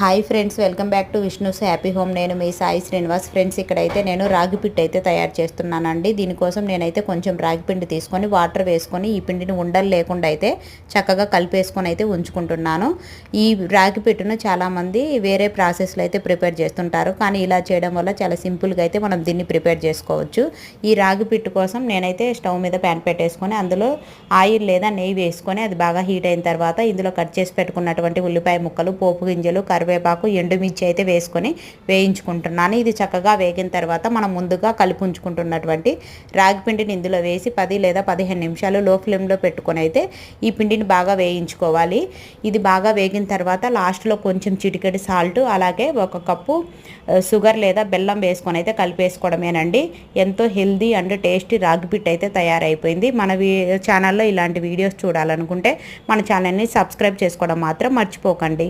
Hi friends welcome back to Vishnu's happy home. నేను మీ Sai Srinivas. Friends ఇక్కడైతే నేను రాగి పిట్ అయితే తయారు చేస్తున్నానండి. దీనికోసం నేనైతే కొంచెం రాగి పిండి తీసుకొని వాటర్ వేసుకొని ఈ పిండిని ఉండలు లేకుండా అయితే చక్కగా కలిపేసుకొని అయితే ఉంచుకుంటున్నాను. ఈ రాగి పిట్టును చాలామంది వేరే ప్రాసెస్లో అయితే ప్రిపేర్ చేస్తుంటారు. కానీ ఇలా చేయడం వల్ల చాలా సింపుల్గా అయితే మనం దీన్ని ప్రిపేర్ చేసుకోవచ్చు. ఈ రాగి పిట్టు కోసం నేనైతే స్టవ్ మీద ప్యాన్ పెట్టేసుకొని అందులో ఆయిల్ లేదా నెయ్యి వేసుకొని అది బాగా హీట్ అయిన తర్వాత ఇందులో కట్ చేసి పెట్టుకున్నటువంటి ఉల్లిపాయ ముక్కలు పోపు గింజలు కరివేపాకు ఎండుమిర్చి అయితే వేసుకొని వేయించుకుంటున్నాను. ఇది చక్కగా వేగిన తర్వాత మనం ముందుగా కలిపి ఉంచుకుంటున్నటువంటి రాగి పిండిని ఇందులో వేసి పది లేదా పదిహేను నిమిషాలు లో ఫ్లేమ్లో పెట్టుకొని అయితే ఈ పిండిని బాగా వేయించుకోవాలి. ఇది బాగా వేగిన తర్వాత లాస్ట్లో కొంచెం చిటికెడి సాల్ట్ అలాగే ఒక కప్పు షుగర్ లేదా బెల్లం వేసుకొని అయితే కలిపేసుకోవడమేనండి. ఎంతో హెల్దీ అండ్ టేస్టీ రాగి పిట్ అయితే తయారైపోయింది. మన ఛానల్లో ఇలాంటి వీడియోస్ చూడాలనుకుంటే మన ఛానల్ని సబ్స్క్రైబ్ చేసుకోవడం మాత్రం మర్చిపోకండి.